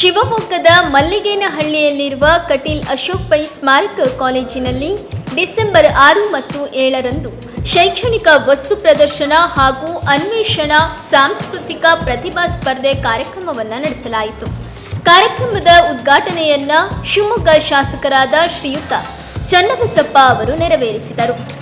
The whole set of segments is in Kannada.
ಶಿವಮೊಗ್ಗದ ಮಲ್ಲಿಗೇನಹಳ್ಳಿಯಲ್ಲಿರುವ ಕಟೀಲ್ ಅಶೋಕ್ ಪೈ ಸ್ಮಾರಕ ಕಾಲೇಜಿನಲ್ಲಿ ಡಿಸೆಂಬರ್ ಆರು ಮತ್ತು ಏಳರಂದು ಶೈಕ್ಷಣಿಕ ವಸ್ತು ಪ್ರದರ್ಶನ ಹಾಗೂ ಅನ್ವೇಷಣಾ ಸಾಂಸ್ಕೃತಿಕ ಪ್ರತಿಭಾ ಸ್ಪರ್ಧೆ ಕಾರ್ಯಕ್ರಮವನ್ನು ನಡೆಸಲಾಯಿತು. ಕಾರ್ಯಕ್ರಮದ ಉದ್ಘಾಟನೆಯನ್ನ ಶಿವಮೊಗ್ಗ ಶಾಸಕರಾದ ಶ್ರೀಯುತ ಚನ್ನಬಸಪ್ಪ ಅವರು ನೆರವೇರಿಸಿದರು.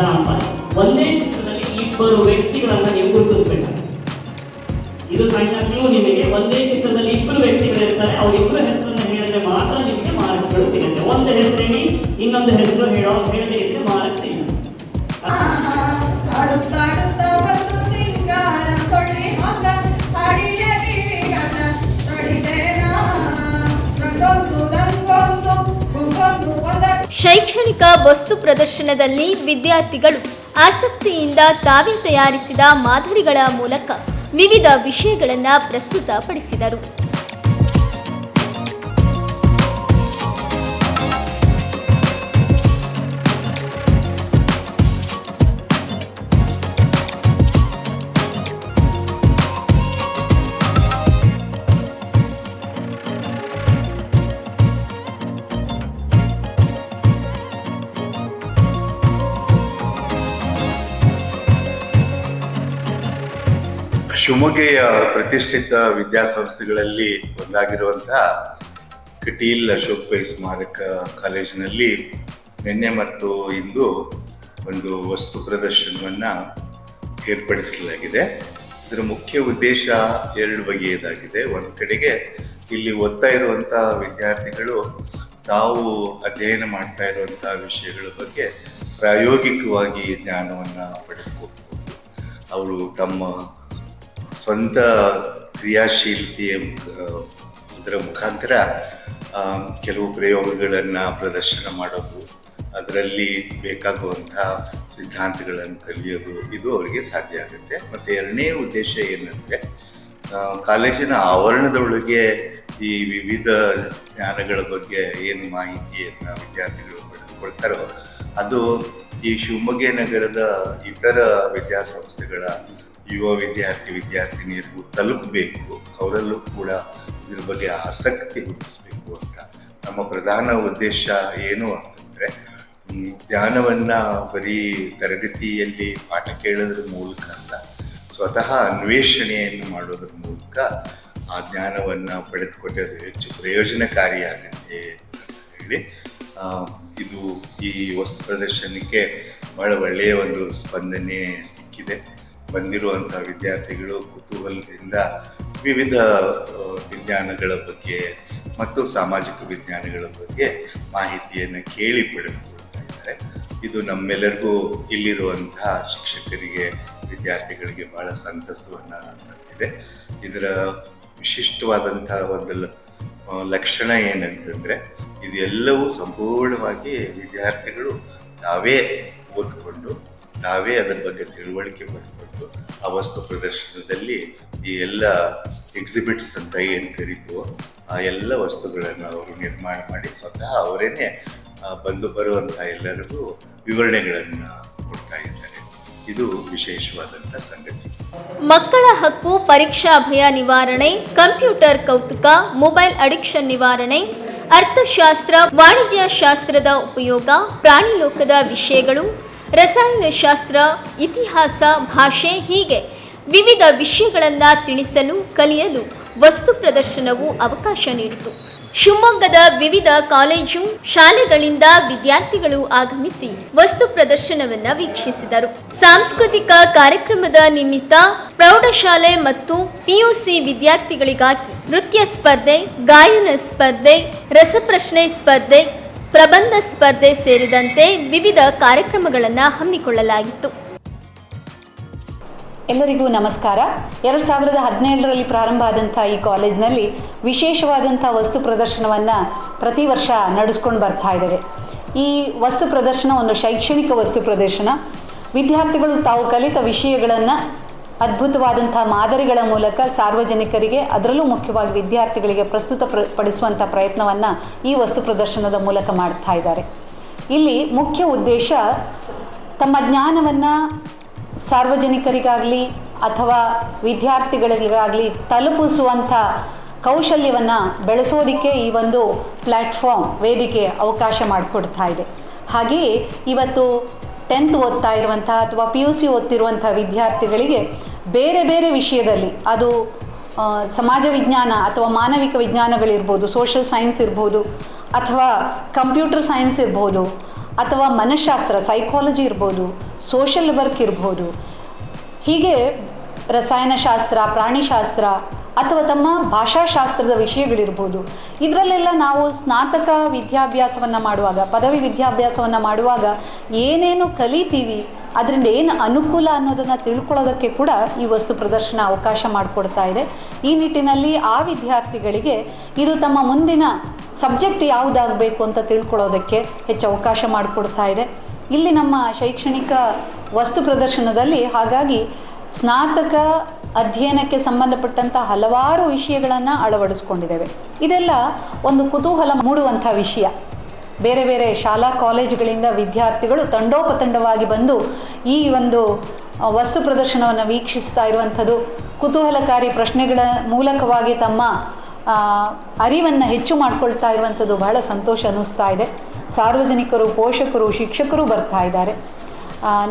ಎಕ್ಸಾಂಪಲ್ ಒಂದೇ ಚಿತ್ರದಲ್ಲಿ ಇಬ್ಬರು ವ್ಯಕ್ತಿಗಳನ್ನ ನೀವು ಗುರುತಿಸ್ಬೇಕು. ಇದು ಸಣ್ಣ ಕ್ಲೂ ನಿಮಗೆ. ಒಂದೇ ಚಿತ್ರದಲ್ಲಿ ಇಬ್ಬರು ವ್ಯಕ್ತಿಗಳಿರ್ತಾರೆ. ಅವರಿಬ್ಬರು ಹೆಸರನ್ನ ಹೇಳಿದ್ರೆ ಮಾತ್ರ ನಿಮಗೆ ಮಾರ್ಕ್ಸ್ಗಳು ಸಿಗುತ್ತೆ. ಒಂದು ಹೆಸರು ಹೇಳಿ ಇನ್ನೊಂದು ಹೆಸರು ಹೇಳೋ, ಹೇಳದೇ ಶೈಕ್ಷಣಿಕ ವಸ್ತು ಪ್ರದರ್ಶನದಲ್ಲಿ ವಿದ್ಯಾರ್ಥಿಗಳು ಆಸಕ್ತಿಯಿಂದ ತಾವೇ ತಯಾರಿಸಿದ ಮಾದರಿಗಳ ಮೂಲಕ ವಿವಿಧ ವಿಷಯಗಳನ್ನು ಪ್ರಸ್ತುತಪಡಿಸಿದರು. ಶಿವಮೊಗ್ಗೆಯ ಪ್ರತಿಷ್ಠಿತ ವಿದ್ಯಾಸಂಸ್ಥೆಗಳಲ್ಲಿ ಒಂದಾಗಿರುವಂತಹ ಕಟೀಲ್ ಅಶೋಕ್ ಪೈ ಸ್ಮಾರಕ ಕಾಲೇಜಿನಲ್ಲಿ ನಿನ್ನೆ ಮತ್ತು ಇಂದು ಒಂದು ವಸ್ತು ಪ್ರದರ್ಶನವನ್ನು ಏರ್ಪಡಿಸಲಾಗಿದೆ. ಇದರ ಮುಖ್ಯ ಉದ್ದೇಶ ಎರಡು ಬಗೆಯದಾಗಿದೆ. ಒಂದು ಕಡೆಗೆ ಇಲ್ಲಿ ಓದ್ತಾ ಇರುವಂಥ ವಿದ್ಯಾರ್ಥಿಗಳು ತಾವು ಅಧ್ಯಯನ ಮಾಡ್ತಾ ಇರುವಂಥ ವಿಷಯಗಳ ಬಗ್ಗೆ ಪ್ರಾಯೋಗಿಕವಾಗಿ ಜ್ಞಾನವನ್ನು ಪಡೆದುಕೋಬಹುದು ಅವರು ತಮ್ಮ ಸ್ವಂತ ಕ್ರಿಯಾಶೀಲತೆಯ ಅದರ ಮುಖಾಂತರ ಕೆಲವು ಪ್ರಯೋಗಗಳನ್ನು ಪ್ರದರ್ಶನ ಮಾಡೋದು, ಅದರಲ್ಲಿ ಬೇಕಾಗುವಂಥ ಸಿದ್ಧಾಂತಗಳನ್ನು ಕಲಿಯೋದು, ಇದು ಅವರಿಗೆ ಸಾಧ್ಯ ಆಗುತ್ತೆ. ಮತ್ತು ಎರಡನೇ ಉದ್ದೇಶ ಏನಂದರೆ ಕಾಲೇಜಿನ ಆವರಣದೊಳಗೆ ಈ ವಿವಿಧ ಜ್ಞಾನಗಳ ಬಗ್ಗೆ ಏನು ಮಾಹಿತಿಯನ್ನು ವಿದ್ಯಾರ್ಥಿಗಳು ಪಡೆದುಕೊಳ್ತಾರೋ, ಅದು ಈ ಶಿವಮೊಗ್ಗ ನಗರದ ಇತರ ವಿದ್ಯಾಸಂಸ್ಥೆಗಳ ಯುವ ವಿದ್ಯಾರ್ಥಿ ವಿದ್ಯಾರ್ಥಿನಿಯರಿಗೂ ತಲುಪಬೇಕು, ಅವರಲ್ಲೂ ಕೂಡ ಇದ್ರ ಬಗ್ಗೆ ಆಸಕ್ತಿ ಹುಟ್ಟಿಸಬೇಕು ಅಂತ. ನಮ್ಮ ಪ್ರಧಾನ ಉದ್ದೇಶ ಏನು ಅಂತಂದರೆ ಜ್ಞಾನವನ್ನು ಬರೀ ತರಗತಿಯಲ್ಲಿ ಪಾಠ ಕೇಳೋದ್ರ ಮೂಲಕ ಅಲ್ಲ, ಸ್ವತಃ ಅನ್ವೇಷಣೆಯನ್ನು ಮಾಡೋದ್ರ ಮೂಲಕ ಆ ಜ್ಞಾನವನ್ನು ಪಡೆದುಕೊಟ್ಟರೆ ಹೆಚ್ಚು ಪ್ರಯೋಜನಕಾರಿಯಾಗುತ್ತೆ ಅಂತ ಹೇಳಿ ಇದು ಈ ವಸ್ತು ಪ್ರದರ್ಶನಕ್ಕೆ ಬಹಳ ಒಳ್ಳೆಯ ಒಂದು ಸ್ಪಂದನೆ ಸಿಕ್ಕಿದೆ. ಬಂದಿರುವಂಥ ವಿದ್ಯಾರ್ಥಿಗಳು ಕುತೂಹಲದಿಂದ ವಿವಿಧ ವಿಜ್ಞಾನಗಳ ಬಗ್ಗೆ ಮತ್ತು ಸಾಮಾಜಿಕ ವಿಜ್ಞಾನಗಳ ಬಗ್ಗೆ ಮಾಹಿತಿಯನ್ನು ಕೇಳಿ ಪಡೆದುಕೊಳ್ತಾ ಇದ್ದಾರೆ. ಇದು ನಮ್ಮೆಲ್ಲರಿಗೂ ಇಲ್ಲಿರುವಂತಹ ಶಿಕ್ಷಕರಿಗೆ, ವಿದ್ಯಾರ್ಥಿಗಳಿಗೆ ಬಹಳ ಸಂತಸವನ್ನು ತಂದಿದೆ. ಇದರ ವಿಶಿಷ್ಟವಾದಂತಹ ಒಂದು ಲಕ್ಷಣ ಏನಂತಂದರೆ ಇದೆಲ್ಲವೂ ಸಂಪೂರ್ಣವಾಗಿ ವಿದ್ಯಾರ್ಥಿಗಳು ತಾವೇ ಓದ್ಕೊಂಡು, ತಾವೇ ಅದರ ಬಗ್ಗೆ ತಿಳುವಳಿಕೆ ಪಡ್ಕೊಂಡು ಆ ವಸ್ತು ಪ್ರದರ್ಶನದಲ್ಲಿ ಈ ಎಲ್ಲ ಎಕ್ಸಿಬಿಟ್ಸ್ ಅಂತ ಏನು ಕರೀತೀವೋ ಆ ಎಲ್ಲ ವಸ್ತುಗಳನ್ನು ಅವರು ನಿರ್ಮಾಣ ಮಾಡಿ ಸ್ವತಃ ಅವರೇನೆ ಬಂದು ಬರುವಂಥ ಎಲ್ಲರಿಗೂ ವಿವರಣೆಗಳನ್ನು ಕೊಡ್ತಾ ಇದ್ದಾರೆ. ಇದು ವಿಶೇಷವಾದಂಥ ಸಂಗತಿ. ಮಕ್ಕಳ ಹಕ್ಕು, ಪರೀಕ್ಷಾ ಭಯ ನಿವಾರಣೆ, ಕಂಪ್ಯೂಟರ್ ಕೌತುಕ, ಮೊಬೈಲ್ ಅಡಿಕ್ಷನ್ ನಿವಾರಣೆ, ಅರ್ಥಶಾಸ್ತ್ರ, ವಾಣಿಜ್ಯ ಶಾಸ್ತ್ರದ ಉಪಯೋಗ, ಪ್ರಾಣಿ ಲೋಕದ ವಿಷಯಗಳು ರಸಾಯನಶಾಸ್ತ್ರ, ಇತಿಹಾಸ, ಭಾಷೆ ಹೀಗೆ ವಿವಿಧ ವಿಷಯಗಳನ್ನು ತಿಳಿಸಲು, ಕಲಿಯಲು ವಸ್ತು ಪ್ರದರ್ಶನವು ಅವಕಾಶ ನೀಡಿತು. ಶಿವಮೊಗ್ಗದ ವಿವಿಧ ಕಾಲೇಜು, ಶಾಲೆಗಳಿಂದ ವಿದ್ಯಾರ್ಥಿಗಳು ಆಗಮಿಸಿ ವಸ್ತು ಪ್ರದರ್ಶನವನ್ನ ವೀಕ್ಷಿಸಿದರು. ಸಾಂಸ್ಕೃತಿಕ ಕಾರ್ಯಕ್ರಮದ ನಿಮಿತ್ತ ಪ್ರೌಢಶಾಲೆ ಮತ್ತು ಪಿಯುಸಿ ವಿದ್ಯಾರ್ಥಿಗಳಿಗಾಗಿ ನೃತ್ಯ ಸ್ಪರ್ಧೆ, ಗಾಯನ ಸ್ಪರ್ಧೆ, ರಸಪ್ರಶ್ನೆ ಸ್ಪರ್ಧೆ ಪ್ರಬಂಧ ಸ್ಪರ್ಧೆ ಸೇರಿದಂತೆ ವಿವಿಧ ಕಾರ್ಯಕ್ರಮಗಳನ್ನು ಹಮ್ಮಿಕೊಳ್ಳಲಾಗಿತ್ತು. ಎಲ್ಲರಿಗೂ ನಮಸ್ಕಾರ. ಎರಡು ಸಾವಿರದ ಹದಿನೇಳರಲ್ಲಿ ಪ್ರಾರಂಭ ಆದಂಥ ಈ ಕಾಲೇಜಿನಲ್ಲಿ ವಿಶೇಷವಾದಂಥ ವಸ್ತು ಪ್ರದರ್ಶನವನ್ನು ಪ್ರತಿ ವರ್ಷ ನಡೆಸ್ಕೊಂಡು ಬರ್ತಾ ಇದ್ದಾರೆ ಈ ವಸ್ತು ಪ್ರದರ್ಶನ ಒಂದು ಶೈಕ್ಷಣಿಕ ವಸ್ತು ಪ್ರದರ್ಶನ. ವಿದ್ಯಾರ್ಥಿಗಳು ತಾವು ಕಲಿತ ವಿಷಯಗಳನ್ನು ಅದ್ಭುತವಾದಂಥ ಮಾದರಿಗಳ ಮೂಲಕ ಸಾರ್ವಜನಿಕರಿಗೆ, ಅದರಲ್ಲೂ ಮುಖ್ಯವಾಗಿ ವಿದ್ಯಾರ್ಥಿಗಳಿಗೆ ಪ್ರಸ್ತುತ ಪಡಿಸುವಂಥ ಪ್ರಯತ್ನವನ್ನು ಈ ವಸ್ತು ಪ್ರದರ್ಶನದ ಮೂಲಕ ಮಾಡ್ತಾ ಇದ್ದಾರೆ. ಇಲ್ಲಿ ಮುಖ್ಯ ಉದ್ದೇಶ, ತಮ್ಮ ಜ್ಞಾನವನ್ನು ಸಾರ್ವಜನಿಕರಿಗಾಗಲಿ ಅಥವಾ ವಿದ್ಯಾರ್ಥಿಗಳಿಗಾಗಲಿ ತಲುಪಿಸುವಂಥ ಕೌಶಲ್ಯವನ್ನು ಬೆಳೆಸೋದಕ್ಕೆ ಈ ಒಂದು ಪ್ಲ್ಯಾಟ್ಫಾರ್ಮ್ ವೇದಿಕೆ ಅವಕಾಶ ಮಾಡಿಕೊಡ್ತಾ ಇದೆ. ಹಾಗೆಯೇ ಇವತ್ತು ಟೆಂತ್ ಓದ್ತಾ ಇರುವಂಥ ಅಥವಾ ಪಿ ಯು ಸಿ ಓದ್ತಿರುವಂಥ ವಿದ್ಯಾರ್ಥಿಗಳಿಗೆ ಬೇರೆ ಬೇರೆ ವಿಷಯದಲ್ಲಿ ಅದು ಸಮಾಜ ವಿಜ್ಞಾನ ಅಥವಾ ಮಾನವಿಕ ವಿಜ್ಞಾನಗಳಿರ್ಬೋದು ಸೋಷಲ್ ಸೈನ್ಸ್ ಇರ್ಬೋದು, ಅಥವಾ ಕಂಪ್ಯೂಟರ್ ಸೈನ್ಸ್ ಇರ್ಬೋದು, ಅಥವಾ ಮನಃಶಾಸ್ತ್ರ ಸೈಕಾಲಜಿ ಇರ್ಬೋದು ಸೋಷಲ್ ವರ್ಕ್ ಇರ್ಬೋದು, ಹೀಗೆ ರಸಾಯನಶಾಸ್ತ್ರ, ಪ್ರಾಣಿಶಾಸ್ತ್ರ ಅಥವಾ ತಮ್ಮ ಭಾಷಾಶಾಸ್ತ್ರದ ವಿಷಯಗಳಿರ್ಬೋದು. ಇದರಲ್ಲೆಲ್ಲ ನಾವು ಸ್ನಾತಕ ವಿದ್ಯಾಭ್ಯಾಸವನ್ನು ಮಾಡುವಾಗ, ಪದವಿ ವಿದ್ಯಾಭ್ಯಾಸವನ್ನು ಮಾಡುವಾಗ ಏನೇನು ಕಲಿತೀವಿ ಅದರಿಂದ ಏನು ಅನುಕೂಲ ಅನ್ನೋದನ್ನು ತಿಳ್ಕೊಳ್ಳೋದಕ್ಕೆ ಕೂಡ ಈ ವಸ್ತು ಪ್ರದರ್ಶನ ಅವಕಾಶ ಮಾಡಿಕೊಡ್ತಾ ಇದೆ. ಈ ನಿಟ್ಟಿನಲ್ಲಿ ಆ ವಿದ್ಯಾರ್ಥಿಗಳಿಗೆ ಇದು ತಮ್ಮ ಮುಂದಿನ ಸಬ್ಜೆಕ್ಟ್ ಯಾವುದಾಗಬೇಕು ಅಂತ ತಿಳ್ಕೊಳ್ಳೋದಕ್ಕೆ ಹೆಚ್ಚು ಅವಕಾಶ ಮಾಡಿಕೊಡ್ತಾ ಇದೆ. ಇಲ್ಲಿ ನಮ್ಮ ಶೈಕ್ಷಣಿಕ ವಸ್ತು ಪ್ರದರ್ಶನದಲ್ಲಿ ಹಾಗಾಗಿ ಸ್ನಾತಕ ಅಧ್ಯಯನಕ್ಕೆ ಸಂಬಂಧಪಟ್ಟಂಥ ಹಲವಾರು ವಿಷಯಗಳನ್ನು ಅಳವಡಿಸ್ಕೊಂಡಿದ್ದೇವೆ. ಇದೆಲ್ಲ ಒಂದು ಕುತೂಹಲ ಮೂಡುವಂಥ ವಿಷಯ. ಬೇರೆ ಬೇರೆ ಶಾಲಾ ಕಾಲೇಜುಗಳಿಂದ ವಿದ್ಯಾರ್ಥಿಗಳು ತಂಡೋಪತಂಡವಾಗಿ ಬಂದು ಈ ಒಂದು ವಸ್ತು ಪ್ರದರ್ಶನವನ್ನು ವೀಕ್ಷಿಸ್ತಾ ಇರುವಂಥದ್ದು. ಕುತೂಹಲಕಾರಿ ಪ್ರಶ್ನೆಗಳ ಮೂಲಕವಾಗಿ ತಮ್ಮ ಅರಿವನ್ನು ಹೆಚ್ಚು ಮಾಡಿಕೊಳ್ತಾ ಇರುವಂಥದ್ದು ಬಹಳ ಸಂತೋಷ ಅನ್ನಿಸ್ತಾ ಇದೆ. ಸಾರ್ವಜನಿಕರು, ಪೋಷಕರು, ಶಿಕ್ಷಕರು ಬರ್ತಾ ಇದ್ದಾರೆ.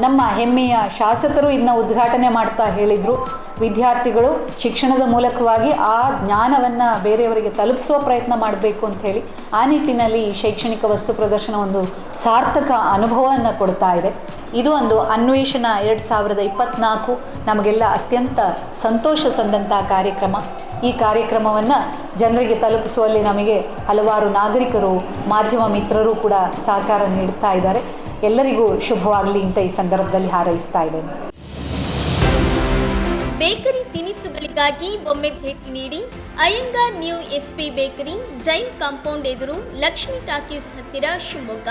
ನಮ್ಮ ಹೆಮ್ಮೆಯ ಶಾಸಕರು ಇದನ್ನ ಉದ್ಘಾಟನೆ ಮಾಡ್ತಾ ಹೇಳಿದರು. ವಿದ್ಯಾರ್ಥಿಗಳು ಶಿಕ್ಷಣದ ಮೂಲಕವಾಗಿ ಆ ಜ್ಞಾನವನ್ನು ಬೇರೆಯವರಿಗೆ ತಲುಪಿಸುವ ಪ್ರಯತ್ನ ಮಾಡಬೇಕು ಅಂಥೇಳಿ ಆ ನಿಟ್ಟಿನಲ್ಲಿ ಈ ಶೈಕ್ಷಣಿಕ ವಸ್ತು ಪ್ರದರ್ಶನ ಒಂದು ಸಾರ್ಥಕ ಅನುಭವವನ್ನು ಕೊಡ್ತಾ ಇದೆ. ಇದು ಒಂದು ಅನ್ವೇಷಣ ಎರಡು ಸಾವಿರದ ಇಪ್ಪತ್ತ್ನಾಲ್ಕು ನಮಗೆಲ್ಲ ಅತ್ಯಂತ ಸಂತೋಷ ಸಂದಂತಹ ಕಾರ್ಯಕ್ರಮ. ಈ ಕಾರ್ಯಕ್ರಮವನ್ನು ಜನರಿಗೆ ತಲುಪಿಸುವಲ್ಲಿ ನಮಗೆ ಹಲವಾರು ನಾಗರಿಕರು, ಮಾಧ್ಯಮ ಮಿತ್ರರು ಕೂಡ ಸಹಕಾರ ನೀಡ್ತಾ ಇದ್ದಾರೆ. ಎಲ್ಲರಿಗೂ ಶುಭವಾಗಲಿ ಅಂತ ಈ ಸಂದರ್ಭದಲ್ಲಿ ಹಾರೈಸ್ತಾ ಇದ್ದೇನೆ. ಬೇಕರಿ ತಿನಿಸುಗಳಿಗಾಗಿ ಒಮ್ಮೆ ಭೇಟಿ ನೀಡಿ Iyengar new SP bakery Jain compound ಎದುರು ಲಕ್ಷ್ಮಿ ಟಾಕೀಸ್ ಹತ್ತಿರ ಶಿವಮೊಗ್ಗ.